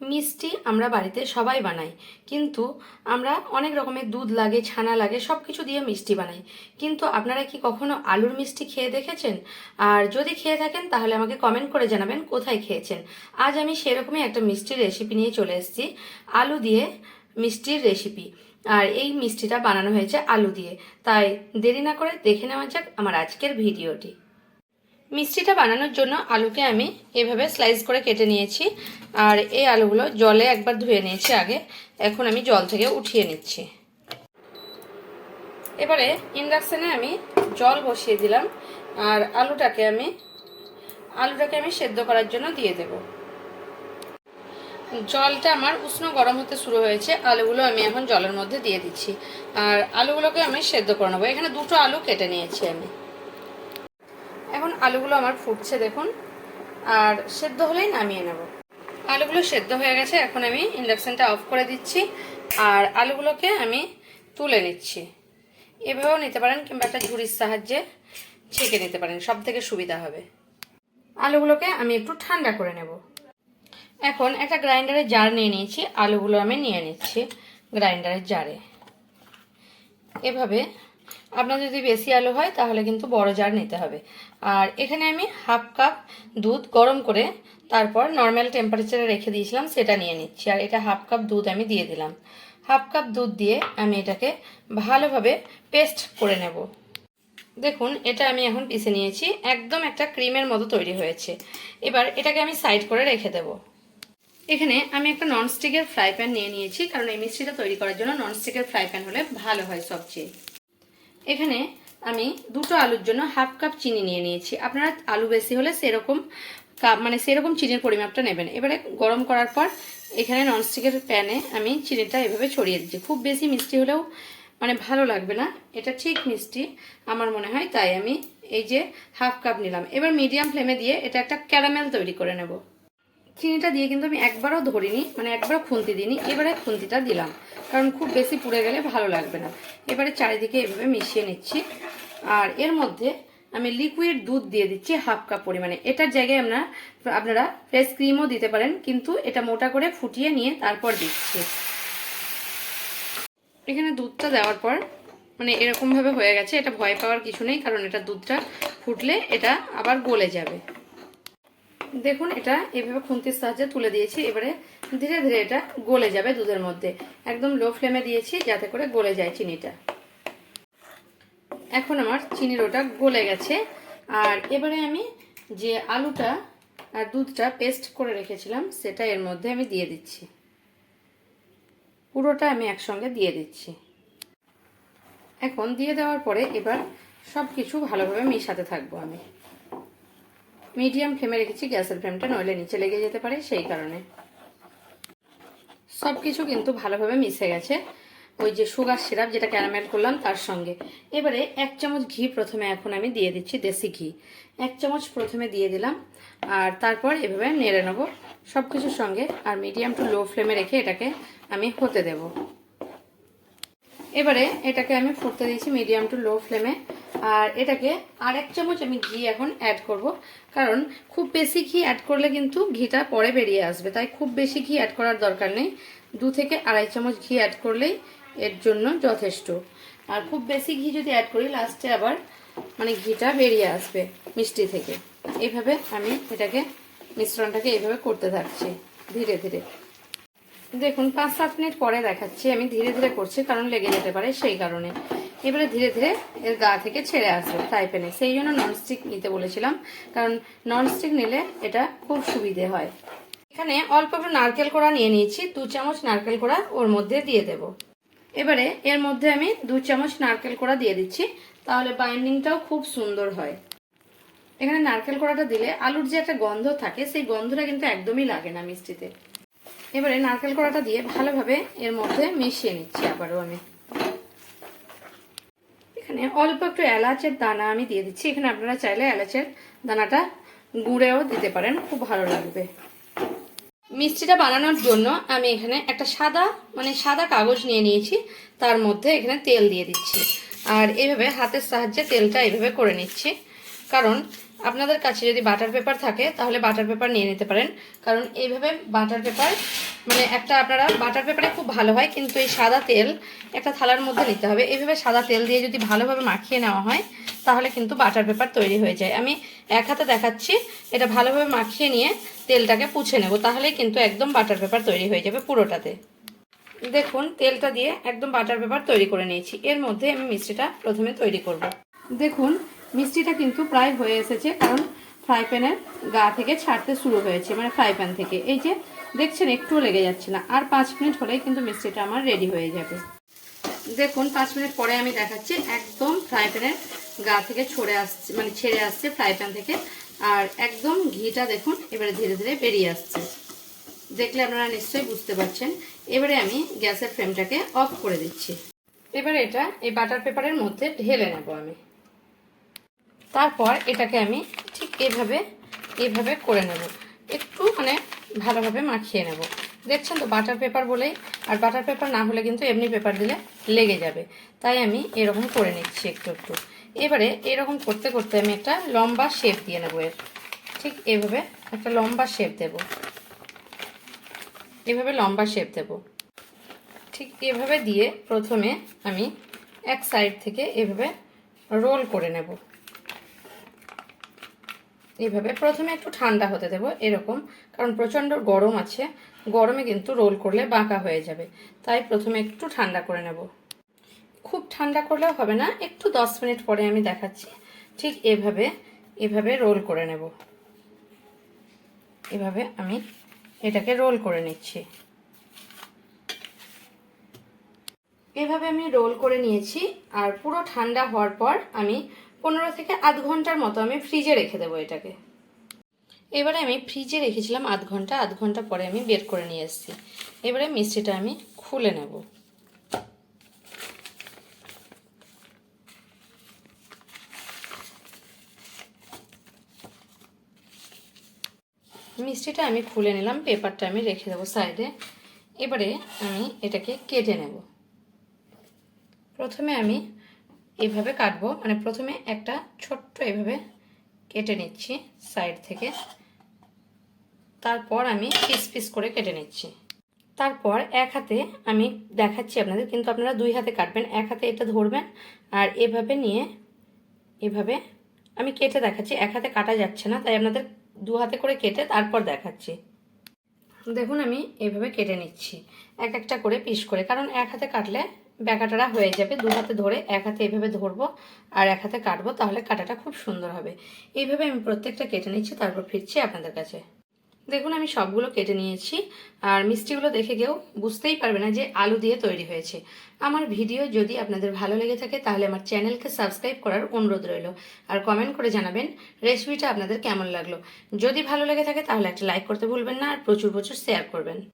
মিষ্টি আমরা বাড়িতে সবাই বানাই। কিন্তু আমরা অনেক রকমের দুধ লাগে, ছানা লাগে সব কিছু দিয়ে মিষ্টি বানাই। কিন্তু আপনারা কি কখনো আলুর মিষ্টি খেয়ে দেখেছেন? আর যদি খেয়ে থাকেন, তাহলে আমাকে কমেন্ট করে জানাবেন কোথায় খেয়েছেন। আজ আমি সেরকমই একটা মিষ্টির রেসিপি নিয়ে চলে এসেছি, আলু দিয়ে মিষ্টির রেসিপি আর এই মিষ্টিটা বানানো হয়েছে আলু দিয়ে। তাই দেরি না করে দেখে নেওয়া যাক আমার আজকের ভিডিওটি। মিষ্টিটা বানানোর জন্য আলুকে আমি এভাবে স্লাইস করে কেটে নিয়েছি। আর এই আলুগুলো জলে একবার ধুয়ে নিয়েছি আগে। এখন আমি জল থেকে উঠিয়ে নিচ্ছি। এবারে ইন্ডাকশানে আমি জল বসিয়ে দিলাম। আর আলুটাকে আমি আলুটাকে আমি সেদ্ধ করার জন্য দিয়ে দেব। জলটা আমার উষ্ণ গরম হতে শুরু হয়েছে। আলুগুলো আমি এখন জলের মধ্যে দিয়ে দিচ্ছি। আর আলুগুলোকে আমি সেদ্ধ করে নেব। এখানে দুটো আলু কেটে নিয়েছি আমি। আলুগুলো আমার ফুটছে দেখুন। আর সেদ্ধ হলেই নামিয়ে নেব। আলুগুলো সেদ্ধ হয়ে গেছে, এখন আমি ইন্ডাকশানটা অফ করে দিচ্ছি। আর আলুগুলোকে আমি তুলে নিচ্ছি। এভাবেও নিতে পারেন কিংবা একটা ঝুড়ির সাহায্যে ছেঁকে নিতে পারেন সব থেকে সুবিধা হবে। আলুগুলোকে আমি একটু ঠান্ডা করে নেব। এখন একটা গ্রাইন্ডারের জার নিয়ে নিয়েছি, আলুগুলো আমি নিয়ে নিচ্ছি গ্রাইন্ডারের জারে। এভাবে আপনার যদি বেশি আলু হয়, তাহলে কিন্তু বড় জার নিতে হবে। আর এখানে আমি হাফ কাপ দুধ গরম করে তারপর নর্মাল টেম্পারেচারে রেখে দিয়েছিলাম, সেটা নিয়ে নিচ্ছি। আর এটা হাফ কাপ দুধ আমি দিয়ে দিলাম। হাফ কাপ দুধ দিয়ে আমি এটাকে ভালোভাবে পেস্ট করে নেব। দেখুন, এটা আমি এখন পিষে নিয়েছি। একদম একটা ক্রিমের মতো তৈরি হয়েছে। এবার এটাকে আমি সাইড করে রেখে দেবো। এখানে আমি একটা ননস্টিকের ফ্রাই প্যান নিয়ে নিয়েছি, কারণ এই মিষ্টিটা তৈরি করার জন্য ননস্টিকের ফ্রাই প্যান হলে ভালো হয় সবচেয়ে। এখানে আমি দুটো আলুর জন্য হাফ কাপ চিনি নিয়ে নিয়েছি। আপনারা আলু বেশি হলে সেরকম কাপ মানে সেরকম চিনির পরিমাপটা নেবেন। এবারে গরম করার পর এখানে ননস্টিকের প্যানে আমি চিনিটা এভাবে ছড়িয়ে দিচ্ছি। খুব বেশি মিষ্টি হলেও মানে ভালো লাগবে না। এটা ঠিক মিষ্টি, আমার মনে হয়, তাই আমি এই যে হাফ কাপ নিলাম। এবার মিডিয়াম ফ্লেমে দিয়ে এটা একটা ক্যারামেল তৈরি করে নেব। চিনিটা দিয়ে কিন্তু আমি একবারও ধরিনি মানে একবারও খুন্তি দিইনি, এবারে খুন্তিটা দিলাম। কারণ খুব বেশি পুড়ে গেলে ভালো লাগবে না। এবারে চারিদিকে এভাবে মিশিয়ে নিচ্ছি। আর এর মধ্যে আমি লিকুইড দুধ দিয়ে দিচ্ছি হাফ কাপ পরিমাণে। এটার জায়গায় আপনারা আপনারা ফ্রেশ ক্রিমও দিতে পারেন, কিন্তু এটা মোটা করে ফুটিয়ে নিয়ে তারপর দিচ্ছি। এখানে দুধটা দেওয়ার পর মানে এরকমভাবে হয়ে গেছে, এটা ভয় পাওয়ার কিছু নেই, কারণ এটা দুধটা ফুটলে এটা আবার গলে যাবে। দেখুন, এটা এভাবে খুন্তির সাহায্যে তুলে দিয়েছি। এবারে ধীরে ধীরে এটা গলে যাবে দুধের মধ্যে। একদম লো ফ্লেমে দিয়েছি যাতে করে গলে যায় চিনিটা। এখন আমার চিনির ওটা গলে গেছে। আর এবারে আমি যে আলুটা আর দুধটা পেস্ট করে রেখেছিলাম, সেটা এর মধ্যে আমি দিয়ে দিচ্ছি। পুরোটা আমি একসঙ্গে দিয়ে দিচ্ছি। এখন দিয়ে দেওয়ার পরে এবার সব কিছু ভালোভাবে মিশাতে থাকব আমি। মিডিয়াম ফ্লেমে রেখেছি, গ্যাসের ফ্লেমটা নইলে নিচে লেগে যেতে পারে, সেই কারণে। সব কিছু কিন্তু ভালোভাবে মিশে গেছে। ওই যে সুগার সিরাপ যেটা ক্যারামেল করলাম তার সঙ্গে। এবারে এক চামচ ঘি প্রথমে এখন আমি দিয়ে দিচ্ছি দেশি ঘি। এক চামচ প্রথমে দিয়ে দিলাম, আর তারপর এভাবে নেড়ে নেব। সব কিছুর সঙ্গে আর মিডিয়াম টু লো ফ্লেমে রেখে এটাকে আমি হতে দেব। এবারে এটাকে আমি ফুটতে দিয়েছি মিডিয়াম টু লো ফ্লেমে। আর এটাকে আর এক চামচ আমি ঘি এখন অ্যাড করব। কারণ খুব বেশি ঘি অ্যাড করলে কিন্তু ঘিটা পরে বেরিয়ে আসবে। তাই খুব বেশি ঘি অ্যাড করার দরকার নেই। দু থেকে আড়াই চামচ ঘি অ্যাড করলেই এর জন্য যথেষ্ট। আর খুব বেশি ঘি যদি অ্যাড করি লাস্টে আবার মানে ঘিটা বেরিয়ে আসবে মিষ্টি থেকে। এইভাবে আমি এটাকে, মিশ্রণটাকে এইভাবে করতে থাকছি ধীরে ধীরে। দেখুন পাঁচ সাত মিনিট পরে দেখাচ্ছি। আমি ধীরে ধীরে করছি, কারণ লেগে যেতে পারে সেই কারণে। এবারে ধীরে ধীরে এর গা থেকে ছেড়ে আসবে ফ্রাই প্যানে সেই জন্য ননস্টিক নিতে বলেছিলাম, কারণ ননস্টিক নিলে এটা খুব সুবিধে হয়। এখানে অল্প একটু নারকেল কোড়া নিয়ে নিয়েছি, দু চামচ নারকেল কোড়া ওর মধ্যে দিয়ে দেব। এবারে এর মধ্যে আমি দু চামচ নারকেল কোড়া দিয়ে দিচ্ছি, তাহলে বাইন্ডিংটাও খুব সুন্দর হয়। এখানে নারকেল কোড়াটা দিলে আলুর যে একটা গন্ধ থাকে, সেই গন্ধটা কিন্তু একদমই লাগে না মিষ্টিতে। এবারে নারকেল কোড়াটা দিয়ে ভালোভাবে এর মধ্যে মিশিয়ে নিচ্ছি আবারও আমি। এখানে অল্প একটু এলাচের দানা আমি দিয়ে দিচ্ছি। এখানে আপনারা চাইলে এলাচের দানাটা গুঁড়েও দিতে পারেন, খুব ভালো লাগবে। মিষ্টিটা বানানোর জন্য আমি এখানে একটা সাদা মানে সাদা কাগজ নিয়ে নিয়েছি, তার মধ্যে এখানে তেল দিয়ে দিচ্ছি। আর এইভাবে হাতের সাহায্যে তেলটা এইভাবে করে নিচ্ছি। কারণ আপনাদের কাছে যদি বাটার পেপার থাকে, তাহলে বাটার পেপার নিয়ে নিতে পারেন। কারণ এইভাবে বাটার পেপার মানে একটা আপনারা বাটার পেপারে খুব ভালো হয়, কিন্তু এই সাদা তেল একটা থালার মধ্যে নিতে হবে। এইভাবে সাদা তেল দিয়ে যদি ভালোভাবে মাখিয়ে নেওয়া হয়, তাহলে কিন্তু বাটার পেপার তৈরি হয়ে যায়। আমি এক হাতে দেখাচ্ছি, এটা ভালোভাবে মাখিয়ে নিয়ে তেলটাকে পুছে নেব, তাহলেই কিন্তু একদম বাটার পেপার তৈরি হয়ে যাবে পুরোটাতে। দেখুন, তেলটা দিয়ে একদম বাটার পেপার তৈরি করে নিয়েছি। এর মধ্যে আমি মিষ্টিটা প্রথমে তৈরি করব। দেখুন মিষ্টিটা কিন্তু প্রায় হয়ে এসেছে, কারণ ফ্রাই প্যানের গা থেকে ছাড়তে শুরু হয়েছে মানে ফ্রাই প্যান থেকে। এই যে দেখছেন একটুও লেগে যাচ্ছে না। আর পাঁচ মিনিট হলেই কিন্তু মিষ্টিটা আমার রেডি হয়ে যাবে। দেখুন, পাঁচ মিনিট পরে আমি দেখাচ্ছি, একদম ফ্রাই প্যানের গা থেকে ছড়ে আসছে মানে ছেড়ে আসছে ফ্রাই প্যান থেকে। আর একদম ঘিটা দেখুন, এবারে ধীরে ধীরে বেরিয়ে আসছে। দেখলে আপনারা নিশ্চয়ই বুঝতে পারছেন। এবারে আমি গ্যাসের ফ্লেমটাকে অফ করে দিচ্ছি। এবারে এটা এই বাটার পেপারের মধ্যে ঢেলে নেব আমি। তারপর এটাকে আমি ঠিক এভাবে এভাবে করে নেব। একটু মানে ভালোভাবে মাখিয়ে নেব। দেখছেন তো বাটার পেপার বলেই, আর বাটার পেপার না হলে কিন্তু এমনি পেপার দিলে লেগে যাবে। তাই আমি এরকম করে নিচ্ছি একটু একটু। এবারে এরকম করতে করতে আমি একটা লম্বা শেপ দিয়ে নেব এর। ঠিক এভাবে একটা লম্বা শেপ দেবো। এভাবে লম্বা শেপ দেব। ঠিক এভাবে দিয়ে প্রথমে আমি এক সাইড থেকে এভাবে রোল করে নেব। এইভাবে প্রথমে একটু ঠান্ডা হতে দেব, এরকম, কারণ প্রচণ্ড গরম আছে, গরমে কিন্তু রোল করলে বাঁকা হয়ে যাবে, তাই প্রথমে একটু ঠান্ডা করে নেব। খুব ঠান্ডা করলেও হবে না, একটু দশ মিনিট পরে আমি দেখাচ্ছি, ঠিক এভাবে এভাবে রোল করে নেব। এভাবে আমি এটাকে রোল করে নিচ্ছি। এভাবে আমি রোল করে নিয়েছি, আর পুরো ঠান্ডা হওয়ার পর আমি পনেরো থেকে আধ ঘণ্টার মতো আমি ফ্রিজে রেখে দেবো এটাকে। এবারে আমি ফ্রিজে রেখেছিলাম আধ ঘণ্টা আধ ঘণ্টা পরে আমি বের করে নিয়ে এসেছি। এবারে মিষ্টিটা আমি খুলে নেব। মিষ্টিটা আমি খুলে নিলাম, পেপারটা আমি রেখে দেবো সাইডে। এবারে আমি এটাকে কেটে নেব। প্রথমে আমি এভাবে কাটবো। মানে প্রথমে একটা ছোট্ট এভাবে কেটে নিচ্ছি সাইড থেকে। তারপর আমি পিস পিস করে কেটে নিচ্ছি। তারপর এক হাতে আমি দেখাচ্ছি আপনাদের, কিন্তু আপনারা দুই হাতে কাটবেন। এক হাতে এটা ধরবেন আর এভাবে নিয়ে এভাবে আমি কেটে দেখাচ্ছি। এক হাতে কাটা যাচ্ছে না, তাই আপনাদের দু হাতে করে কেটে তারপর দেখাচ্ছি। দেখুন আমি এভাবে কেটে নিচ্ছি, এক একটা করে পিস করে। কারণ এক হাতে কাটলে ব্যাকাটারা হয়ে যাবে। দু হাতে ধরে এক হাতে এভাবে ধরবো আর এক হাতে কাটবো, তাহলে কাটাটা খুব সুন্দর হবে। এইভাবে আমি প্রত্যেকটা কেটে নিচ্ছি, তারপর ফিরছি আপনাদের কাছে। দেখুন, আমি সবগুলো কেটে নিয়েছি আর মিষ্টিগুলো দেখে কেউ বুঝতেই পারবে না যে আলু দিয়ে তৈরি হয়েছে। আমার ভিডিও যদি আপনাদের ভালো লেগে থাকে, তাহলে আমার চ্যানেলকে সাবস্ক্রাইব করার অনুরোধ রইল। আর কমেন্ট করে জানাবেন রেসিপিটা আপনাদের কেমন লাগল। যদি ভালো লেগে থাকে, তাহলে একটা লাইক করতে ভুলবেন না আর প্রচুর প্রচুর শেয়ার করবেন।